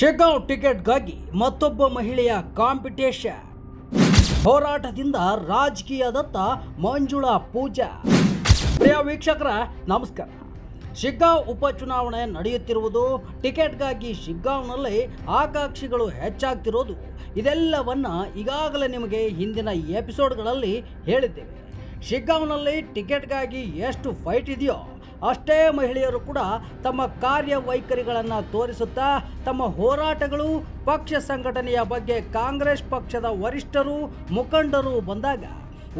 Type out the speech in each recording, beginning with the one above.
ಶಿಗ್ಗಾಂವ್ ಟಿಕೆಟ್ಗಾಗಿ ಮತ್ತೊಬ್ಬ ಮಹಿಳೆಯ ಕಾಂಪಿಟೇಷನ್. ಹೋರಾಟದಿಂದ ರಾಜಕೀಯದತ್ತ ಮಂಜುಳಾ ಪೂಜಾ. ಪ್ರಿಯ ವೀಕ್ಷಕರ, ನಮಸ್ಕಾರ. ಶಿಗ್ಗಾಂವ್ ಉಪಚುನಾವಣೆ ನಡೆಯುತ್ತಿರುವುದು ಟಿಕೆಟ್ಗಾಗಿ ಶಿಗ್ಗಾಂವ್ನಲ್ಲಿ ಆಕಾಂಕ್ಷಿಗಳು ಹೆಚ್ಚಾಗ್ತಿರೋದು. ಇದೆಲ್ಲವನ್ನ ಈಗಾಗಲೇ ನಿಮಗೆ ಹಿಂದಿನ ಎಪಿಸೋಡ್ಗಳಲ್ಲಿ ಹೇಳಿದ್ದೇವೆ. ಶಿಗ್ಗಾಂವ್ನಲ್ಲಿ ಟಿಕೆಟ್ಗಾಗಿ ಎಷ್ಟು ಫೈಟ್ ಇದೆಯೋ ಅಷ್ಟೇ ಮಹಿಳೆಯರು ಕೂಡ ತಮ್ಮ ಕಾರ್ಯವೈಖರಿಗಳನ್ನು ತೋರಿಸುತ್ತಾ ತಮ್ಮ ಹೋರಾಟಗಳು ಪಕ್ಷ ಸಂಘಟನೆಯ ಬಗ್ಗೆ ಕಾಂಗ್ರೆಸ್ ಪಕ್ಷದ ವರಿಷ್ಠರು, ಮುಖಂಡರು ಬಂದಾಗ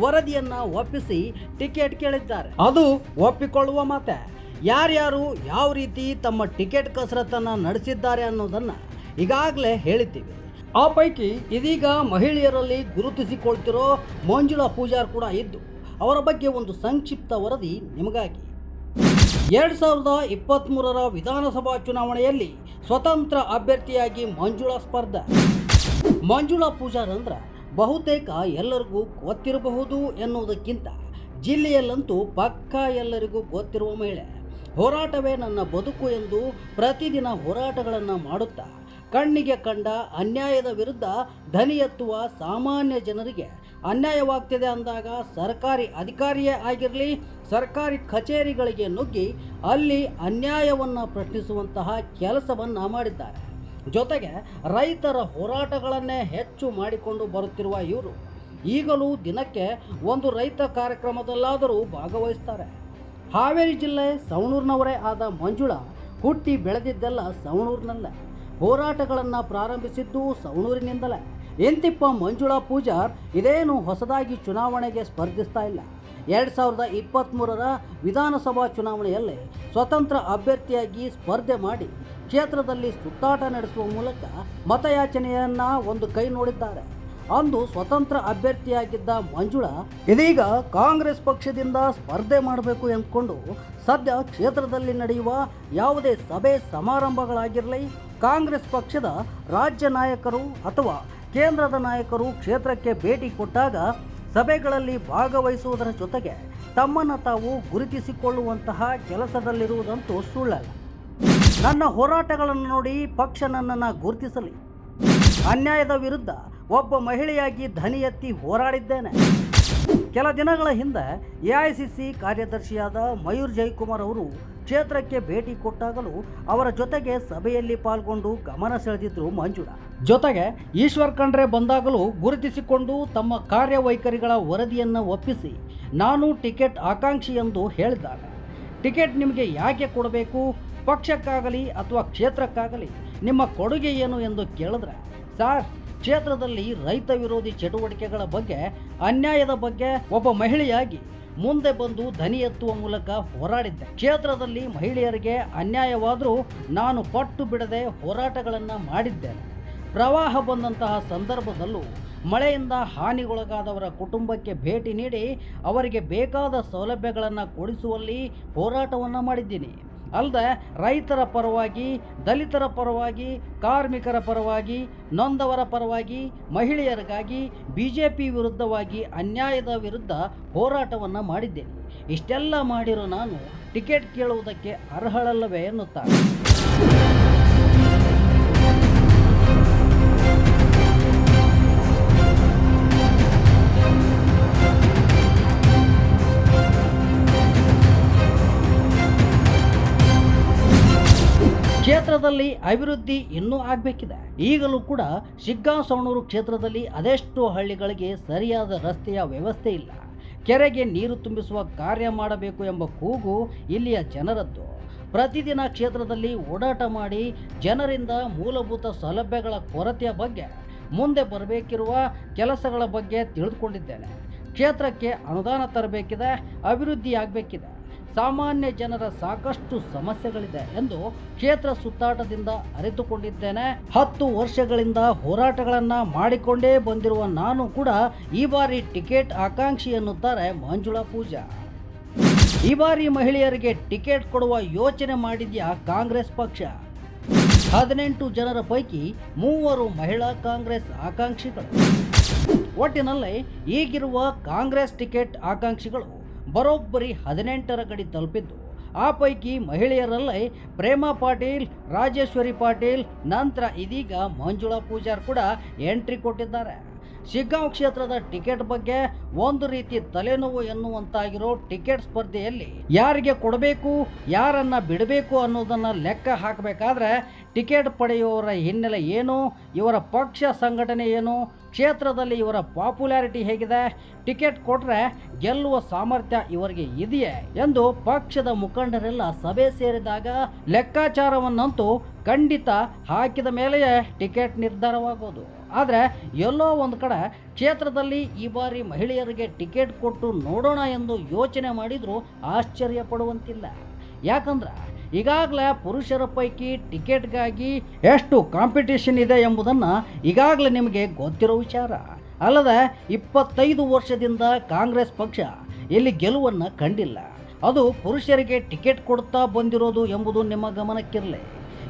ವರದಿಯನ್ನು ಒಪ್ಪಿಸಿ ಟಿಕೆಟ್ ಕೇಳಿದ್ದಾರೆ. ಅದು ಒಪ್ಪಿಕೊಳ್ಳುವ ಮಾತೆ. ಯಾರ್ಯಾರು ಯಾವ ರೀತಿ ತಮ್ಮ ಟಿಕೆಟ್ ಕಸರತ್ತನ್ನು ನಡೆಸಿದ್ದಾರೆ ಅನ್ನೋದನ್ನು ಈಗಾಗಲೇ ಹೇಳಿದ್ದೀವಿ. ಆ ಪೈಕಿ ಇದೀಗ ಮಹಿಳೆಯರಲ್ಲಿ ಗುರುತಿಸಿಕೊಳ್ತಿರೋ ಮಂಜುಳಾ ಪೂಜಾರ್ ಕೂಡ ಇದ್ದು, ಅವರ ಬಗ್ಗೆ ಒಂದು ಸಂಕ್ಷಿಪ್ತ ವರದಿ ನಿಮಗಾಗಿ. ಎರಡು ಸಾವಿರದ ಇಪ್ಪತ್ತ್ಮೂರರ ವಿಧಾನಸಭಾ ಚುನಾವಣೆಯಲ್ಲಿ ಸ್ವತಂತ್ರ ಅಭ್ಯರ್ಥಿಯಾಗಿ ಮಂಜುಳಾ ಸ್ಪರ್ಧ. ಮಂಜುಳಾ ಪೂಜಾರ್ ಅಂದ್ರೆ ಬಹುತೇಕ ಎಲ್ಲರಿಗೂ ಗೊತ್ತಿರಬಹುದು ಎನ್ನುವುದಕ್ಕಿಂತ ಜಿಲ್ಲೆಯಲ್ಲಂತೂ ಪಕ್ಕಾ ಎಲ್ಲರಿಗೂ ಗೊತ್ತಿರುವ ಮಹಿಳೆ. ಹೋರಾಟವೇ ನನ್ನ ಬದುಕು ಎಂದು ಪ್ರತಿದಿನ ಹೋರಾಟಗಳನ್ನು ಮಾಡುತ್ತಾ, ಕಣ್ಣಿಗೆ ಕಂಡ ಅನ್ಯಾಯದ ವಿರುದ್ಧ ಧ್ವನಿ ಎತ್ತುವ ಸಾಮಾನ್ಯ ಜನರಿಗೆ ಅನ್ಯಾಯವಾಗ್ತಿದೆ ಅಂದಾಗ ಸರ್ಕಾರಿ ಅಧಿಕಾರಿಯೇ ಆಗಿರಲಿ, ಸರ್ಕಾರಿ ಕಚೇರಿಗಳಿಗೆ ನುಗ್ಗಿ ಅಲ್ಲಿ ಅನ್ಯಾಯವನ್ನು ಪ್ರಶ್ನಿಸುವಂತಹ ಕೆಲಸವನ್ನು ಮಾಡಿದ್ದಾರೆ. ಜೊತೆಗೆ ರೈತರ ಹೋರಾಟಗಳನ್ನೇ ಹೆಚ್ಚು ಮಾಡಿಕೊಂಡು ಬರುತ್ತಿರುವ ಇವರು ಈಗಲೂ ದಿನಕ್ಕೆ ಒಂದು ರೈತ ಕಾರ್ಯಕ್ರಮದಲ್ಲಾದರೂ ಭಾಗವಹಿಸ್ತಾರೆ. ಹಾವೇರಿ ಜಿಲ್ಲೆ ಸವಣೂರಿನವರೇ ಆದ ಮಂಜುಳಾ ಹುಟ್ಟಿ ಬೆಳೆದಿದ್ದೆಲ್ಲ ಸವಣೂರಿನಲ್ಲೇ. ಹೋರಾಟಗಳನ್ನು ಪ್ರಾರಂಭಿಸಿದ್ದು ಸವಣೂರಿನಿಂದಲೇ. ಎಂತಿಪ್ಪ ಮಂಜುಳಾ ಪೂಜಾರ್ ಇದೇನು ಹೊಸದಾಗಿ ಚುನಾವಣೆಗೆ ಸ್ಪರ್ಧಿಸ್ತಾ ಇಲ್ಲ. ಎರಡು ಸಾವಿರದ ಇಪ್ಪತ್ತ್ಮೂರರ ವಿಧಾನಸಭಾ ಚುನಾವಣೆಯಲ್ಲಿ ಸ್ವತಂತ್ರ ಅಭ್ಯರ್ಥಿಯಾಗಿ ಸ್ಪರ್ಧೆ ಮಾಡಿ ಕ್ಷೇತ್ರದಲ್ಲಿ ಸುತ್ತಾಟ ನಡೆಸುವ ಮೂಲಕ ಮತಯಾಚನೆಯನ್ನ ಒಂದು ಕೈ ನೋಡಿದ್ದಾರೆ. ಅಂದು ಸ್ವತಂತ್ರ ಅಭ್ಯರ್ಥಿಯಾಗಿದ್ದ ಮಂಜುಳಾ ಇದೀಗ ಕಾಂಗ್ರೆಸ್ ಪಕ್ಷದಿಂದ ಸ್ಪರ್ಧೆ ಮಾಡಬೇಕು ಎಂದುಕೊಂಡು ಸದ್ಯ ಕ್ಷೇತ್ರದಲ್ಲಿ ನಡೆಯುವ ಯಾವುದೇ ಸಭೆ ಸಮಾರಂಭಗಳಾಗಿರಲಿ, ಕಾಂಗ್ರೆಸ್ ಪಕ್ಷದ ರಾಜ್ಯ ನಾಯಕರು ಅಥವಾ ಕೇಂದ್ರದ ನಾಯಕರು ಕ್ಷೇತ್ರಕ್ಕೆ ಭೇಟಿ ಕೊಟ್ಟಾಗ ಸಭೆಗಳಲ್ಲಿ ಭಾಗವಹಿಸುವುದರ ಜೊತೆಗೆ ತಮ್ಮನ್ನು ತಾವು ಗುರುತಿಸಿಕೊಳ್ಳುವಂತಹ ಕೆಲಸದಲ್ಲಿರುವುದಂತೂ ಸುಳ್ಳಲ್ಲ. ನನ್ನ ಹೋರಾಟಗಳನ್ನು ನೋಡಿ ಪಕ್ಷ ನನ್ನನ್ನು ಗುರುತಿಸಲಿ. ಅನ್ಯಾಯದ ವಿರುದ್ಧ ಒಬ್ಬ ಮಹಿಳೆಯಾಗಿ ಧನಿ ಎತ್ತಿ ಹೋರಾಡಿದ್ದೇನೆ. ಕೆಲ ದಿನಗಳ ಹಿಂದೆ ಎ ಐ ಸಿ ಸಿ ಕಾರ್ಯದರ್ಶಿಯಾದ ಮಯೂರ್ ಜಯಕುಮಾರ್ ಅವರು ಕ್ಷೇತ್ರಕ್ಕೆ ಭೇಟಿ ಕೊಟ್ಟಾಗಲೂ ಅವರ ಜೊತೆಗೆ ಸಭೆಯಲ್ಲಿ ಪಾಲ್ಗೊಂಡು ಗಮನ ಸೆಳೆದಿದ್ರು ಮಂಜುಳಾ. ಜೊತೆಗೆ ಈಶ್ವರ್ ಖಂಡ್ರೆ ಬಂದಾಗಲೂ ಗುರುತಿಸಿಕೊಂಡು ತಮ್ಮ ಕಾರ್ಯವೈಖರಿಗಳ ವರದಿಯನ್ನು ಒಪ್ಪಿಸಿ ನಾನು ಟಿಕೆಟ್ ಆಕಾಂಕ್ಷಿ ಎಂದು ಹೇಳಿದ್ದಾರೆ. ಟಿಕೆಟ್ ನಿಮಗೆ ಯಾಕೆ ಕೊಡಬೇಕು? ಪಕ್ಷಕ್ಕಾಗಲಿ ಅಥವಾ ಕ್ಷೇತ್ರಕ್ಕಾಗಲಿ ನಿಮ್ಮ ಕೊಡುಗೆ ಏನು ಎಂದು ಕೇಳಿದ್ರೆ, ಸಾರ್ ಕ್ಷೇತ್ರದಲ್ಲಿ ರೈತ ವಿರೋಧಿ ಚಟುವಟಿಕೆಗಳ ಬಗ್ಗೆ, ಅನ್ಯಾಯದ ಬಗ್ಗೆ ಒಬ್ಬ ಮಹಿಳೆಯಾಗಿ ಮುಂದೆ ಬಂದು ಧ್ವನಿ ಎತ್ತುವ ಮೂಲಕ ಹೋರಾಡಿದ್ದೆ. ಕ್ಷೇತ್ರದಲ್ಲಿ ಮಹಿಳೆಯರಿಗೆ ಅನ್ಯಾಯವಾದರೂ ನಾನು ಪಟ್ಟು ಬಿಡದೆ ಹೋರಾಟಗಳನ್ನು ಮಾಡಿದ್ದೇನೆ. ಪ್ರವಾಹ ಬಂದಂತಹ ಸಂದರ್ಭದಲ್ಲೂ ಮಳೆಯಿಂದ ಹಾನಿಗೊಳಗಾದವರ ಕುಟುಂಬಕ್ಕೆ ಭೇಟಿ ನೀಡಿ ಅವರಿಗೆ ಬೇಕಾದ ಸೌಲಭ್ಯಗಳನ್ನು ಕೊಡಿಸುವಲ್ಲಿ ಹೋರಾಟವನ್ನು ಮಾಡಿದ್ದೀನಿ. ಅಲ್ಲದೆ ರೈತರ ಪರವಾಗಿ, ದಲಿತರ ಪರವಾಗಿ, ಕಾರ್ಮಿಕರ ಪರವಾಗಿ, ನೊಂದವರ ಪರವಾಗಿ, ಮಹಿಳೆಯರಿಗಾಗಿ ಬಿ ಜೆ ಪಿ ವಿರುದ್ಧವಾಗಿ ಅನ್ಯಾಯದ ವಿರುದ್ಧ ಹೋರಾಟವನ್ನು ಮಾಡಿದ್ದೇನೆ. ಇಷ್ಟೆಲ್ಲ ಮಾಡಿರೋ ನಾನು ಟಿಕೆಟ್ ಕೇಳುವುದಕ್ಕೆ ಅರ್ಹಳಲ್ಲವೇ ಎನ್ನುತ್ತಾರೆ. ಕ್ಷೇತ್ರದಲ್ಲಿ ಅಭಿವೃದ್ಧಿ ಇನ್ನೂ ಆಗಬೇಕಿದೆ. ಈಗಲೂ ಕೂಡ ಶಿಗ್ಗಾಂವ್ ಸವಣೂರು ಕ್ಷೇತ್ರದಲ್ಲಿ ಅದೆಷ್ಟು ಹಳ್ಳಿಗಳಿಗೆ ಸರಿಯಾದ ರಸ್ತೆಯ ವ್ಯವಸ್ಥೆ ಇಲ್ಲ. ಕೆರೆಗೆ ನೀರು ತುಂಬಿಸುವ ಕಾರ್ಯ ಮಾಡಬೇಕು ಎಂಬ ಕೂಗು ಇಲ್ಲಿಯ ಜನರದ್ದು. ಪ್ರತಿದಿನ ಕ್ಷೇತ್ರದಲ್ಲಿ ಓಡಾಟ ಮಾಡಿ ಜನರಿಂದ ಮೂಲಭೂತ ಸೌಲಭ್ಯಗಳ ಕೊರತೆಯ ಬಗ್ಗೆ ಮುಂದೆ ಬರಬೇಕಿರುವ ಕೆಲಸಗಳ ಬಗ್ಗೆ ತಿಳಿದುಕೊಂಡಿದ್ದೇನೆ. ಕ್ಷೇತ್ರಕ್ಕೆ ಅನುದಾನ ತರಬೇಕಿದೆ ಅಭಿವೃದ್ಧಿ ಆಗಬೇಕಿದೆ ಸಾಮಾನ್ಯ ಜನರ ಸಾಕಷ್ಟು ಸಮಸ್ಯೆಗಳಿದೆ ಎಂದು ಕ್ಷೇತ್ರ ಸುತ್ತಾಟದಿಂದ ಅರಿತುಕೊಂಡಿದ್ದೇನೆ. ಹತ್ತು ವರ್ಷಗಳಿಂದ ಹೋರಾಟಗಳನ್ನು ಮಾಡಿಕೊಂಡೇ ಬಂದಿರುವ ನಾನು ಕೂಡ ಈ ಬಾರಿ ಟಿಕೆಟ್ ಆಕಾಂಕ್ಷಿ ಎನ್ನುತ್ತಾರೆ ಮಂಜುಳಾ ಪೂಜಾ. ಈ ಬಾರಿ ಮಹಿಳೆಯರಿಗೆ ಟಿಕೆಟ್ ಕೊಡುವ ಯೋಚನೆ ಮಾಡಿದ್ಯಾ ಕಾಂಗ್ರೆಸ್ ಪಕ್ಷ? ಹದಿನೆಂಟು ಜನರ ಪೈಕಿ ಮೂವರು ಮಹಿಳಾ ಕಾಂಗ್ರೆಸ್ ಆಕಾಂಕ್ಷಿಗಳು. ಒಟ್ಟಿನಲ್ಲಿ ಈಗಿರುವ ಕಾಂಗ್ರೆಸ್ ಟಿಕೆಟ್ ಆಕಾಂಕ್ಷಿಗಳು ಬರೋಬ್ಬರಿ ಹದಿನೆಂಟರ ಗಡಿ ತಲುಪಿದ್ದು. ಆ ಪೈಕಿ ಮಹಿಳೆಯರಲ್ಲೇ ಪ್ರೇಮ ಪಾಟೀಲ್, ರಾಜೇಶ್ವರಿ ಪಾಟೀಲ್, ನಂತರ ಇದೀಗ ಮಂಜುಳಾ ಪೂಜಾರ್ ಕೂಡ ಎಂಟ್ರಿ ಕೊಟ್ಟಿದ್ದಾರೆ. ಶಿಗ್ಗಾಂವ್ ಕ್ಷೇತ್ರದ ಟಿಕೆಟ್ ಬಗ್ಗೆ ಒಂದು ರೀತಿ ತಲೆನೋವು ಎನ್ನುವಂತಾಗಿರೋ ಟಿಕೆಟ್ ಸ್ಪರ್ಧೆಯಲ್ಲಿ ಯಾರಿಗೆ ಕೊಡಬೇಕು, ಯಾರನ್ನ ಬಿಡಬೇಕು ಅನ್ನೋದನ್ನ ಲೆಕ್ಕ ಹಾಕಬೇಕಾದ್ರೆ ಟಿಕೆಟ್ ಪಡೆಯುವವರ ಹಿನ್ನೆಲೆ ಏನು, ಇವರ ಪಕ್ಷ ಸಂಘಟನೆ ಏನು, ಕ್ಷೇತ್ರದಲ್ಲಿ ಇವರ ಪಾಪ್ಯುಲಾರಿಟಿ ಹೇಗಿದೆ, ಟಿಕೆಟ್ ಕೊಟ್ಟರೆ ಗೆಲ್ಲುವ ಸಾಮರ್ಥ್ಯ ಇವರಿಗೆ ಇದೆಯೇ ಎಂದು ಪಕ್ಷದ ಮುಖಂಡರೆಲ್ಲ ಸಭೆ ಸೇರಿದಾಗ ಲೆಕ್ಕಾಚಾರವನ್ನಂತೂ ಖಂಡಿತ ಹಾಕಿದ ಮೇಲೆಯೇ ಟಿಕೆಟ್ ನಿರ್ಧಾರವಾಗೋದು. ಆದರೆ ಎಲ್ಲೋ ಒಂದು ಕಡೆ ಕ್ಷೇತ್ರದಲ್ಲಿ ಈ ಬಾರಿ ಮಹಿಳೆಯರಿಗೆ ಟಿಕೆಟ್ ಕೊಟ್ಟು ನೋಡೋಣ ಎಂದು ಯೋಚನೆ ಮಾಡಿದರೂ ಆಶ್ಚರ್ಯ ಪಡುವಂತಿಲ್ಲ. ಯಾಕಂದ್ರೆ ಈಗಾಗಲೇ ಪುರುಷರ ಪೈಕಿ ಟಿಕೆಟ್ಗಾಗಿ ಎಷ್ಟು ಕಾಂಪಿಟೇಷನ್ ಇದೆ ಎಂಬುದನ್ನು ಈಗಾಗಲೇ ನಿಮಗೆ ಗೊತ್ತಿರೋ ವಿಚಾರ. ಅಲ್ಲದೆ ಇಪ್ಪತ್ತೈದು ವರ್ಷದಿಂದ ಕಾಂಗ್ರೆಸ್ ಪಕ್ಷ ಇಲ್ಲಿ ಗೆಲುವನ್ನು ಕಂಡಿಲ್ಲ. ಅದು ಪುರುಷರಿಗೆ ಟಿಕೆಟ್ ಕೊಡ್ತಾ ಬಂದಿರೋದು ಎಂಬುದು ನಿಮ್ಮ ಗಮನಕ್ಕಿರಲಿ.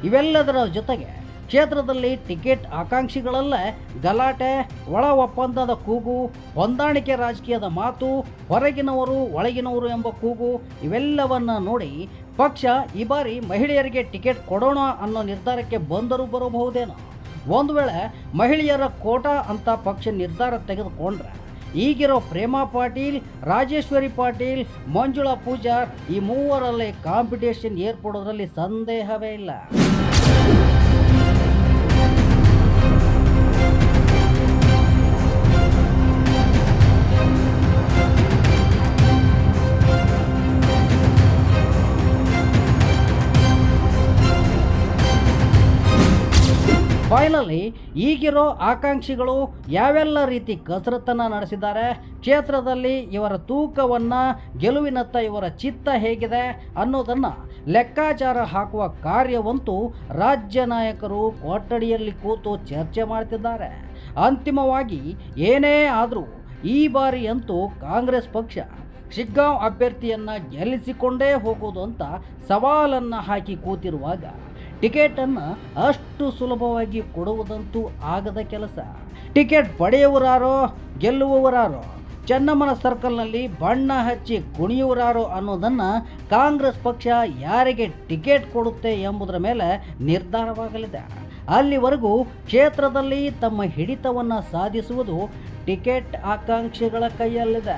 ಇವೆಲ್ಲದರ ಜೊತೆಗೆ ಕ್ಷೇತ್ರದಲ್ಲಿ ಟಿಕೆಟ್ ಆಕಾಂಕ್ಷಿಗಳಲ್ಲೇ ಗಲಾಟೆ, ಒಳ ಒಪ್ಪಂದದ ಕೂಗು, ಹೊಂದಾಣಿಕೆ ರಾಜಕೀಯದ ಮಾತು, ಹೊರಗಿನವರು, ಒಳಗಿನವರು ಎಂಬ ಕೂಗು ಇವೆಲ್ಲವನ್ನು ನೋಡಿ ಪಕ್ಷ ಈ ಬಾರಿ ಮಹಿಳೆಯರಿಗೆ ಟಿಕೆಟ್ ಕೊಡೋಣ ಅನ್ನೋ ನಿರ್ಧಾರಕ್ಕೆ ಬಂದರೂ ಬರಬಹುದೇನೋ. ಒಂದು ವೇಳೆ ಮಹಿಳೆಯರ ಕೋಟಾ ಅಂತ ಪಕ್ಷ ನಿರ್ಧಾರ ತೆಗೆದುಕೊಂಡ್ರೆ, ಈಗಿರೋ ಪ್ರೇಮಾ ಪಾಟೀಲ್, ರಾಜೇಶ್ವರಿ ಪಾಟೀಲ್, ಮಂಜುಳಾ ಪೂಜಾರ್ ಈ ಮೂವರಲ್ಲಿ ಕಾಂಪಿಟೇಷನ್ ಏರ್ಪಡೋದ್ರಲ್ಲಿ ಸಂದೇಹವೇ ಇಲ್ಲ. ಫೈನಲಿ ಈಗಿರೋ ಆಕಾಂಕ್ಷಿಗಳು ಯಾವೆಲ್ಲ ರೀತಿ ಕಸರತ್ತನ್ನು ನಡೆಸಿದ್ದಾರೆ, ಕ್ಷೇತ್ರದಲ್ಲಿ ಇವರ ತೂಕವನ್ನು, ಗೆಲುವಿನತ್ತ ಇವರ ಚಿತ್ತ ಹೇಗಿದೆ ಅನ್ನೋದನ್ನು ಲೆಕ್ಕಾಚಾರ ಹಾಕುವ ಕಾರ್ಯವಂತೂ ರಾಜ್ಯ ನಾಯಕರು ಕೊಠಡಿಯಲ್ಲಿ ಕೂತು ಚರ್ಚೆ ಮಾಡ್ತಿದ್ದಾರೆ. ಅಂತಿಮವಾಗಿ ಏನೇ ಆದರೂ ಈ ಬಾರಿ ಅಂತೂ ಕಾಂಗ್ರೆಸ್ ಪಕ್ಷ ಶಿಗ್ಗಾಂವ್ ಅಭ್ಯರ್ಥಿಯನ್ನು ಗೆಲ್ಲಿಸಿಕೊಂಡೇ ಹೋಗೋದು ಅಂತ ಸವಾಲನ್ನು ಹಾಕಿ ಕೂತಿರುವಾಗ ಟಿಕೆಟನ್ನು ಅಷ್ಟು ಸುಲಭವಾಗಿ ಕೊಡುವುದಂತೂ ಆಗದ ಕೆಲಸ. ಟಿಕೆಟ್ ಪಡೆಯುವರಾರೋ ಗೆಲ್ಲುವವರಾರೋ, ಚೆನ್ನಮ್ಮನ ಸರ್ಕಲ್ನಲ್ಲಿ ಬಣ್ಣ ಹಚ್ಚಿ ಕುಣಿಯುವರಾರೋ ಅನ್ನೋದನ್ನು ಕಾಂಗ್ರೆಸ್ ಪಕ್ಷ ಯಾರಿಗೆ ಟಿಕೆಟ್ ಕೊಡುತ್ತೆ ಎಂಬುದರ ಮೇಲೆ ನಿರ್ಧಾರವಾಗಲಿದೆ. ಅಲ್ಲಿವರೆಗೂ ಕ್ಷೇತ್ರದಲ್ಲಿ ತಮ್ಮ ಹಿಡಿತವನ್ನು ಸಾಧಿಸುವುದು ಟಿಕೆಟ್ ಆಕಾಂಕ್ಷಿಗಳ ಕೈಯಲ್ಲಿದೆ.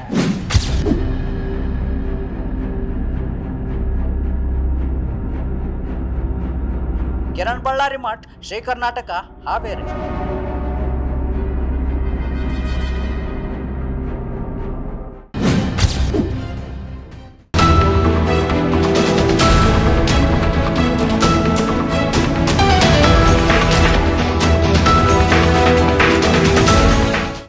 ಕಿರಣ್ ಬಳ್ಳಾರಿ ಮಠ್ ಶ್ರೀ ಕರ್ನಾಟಕ ಹಾವೇರಿ.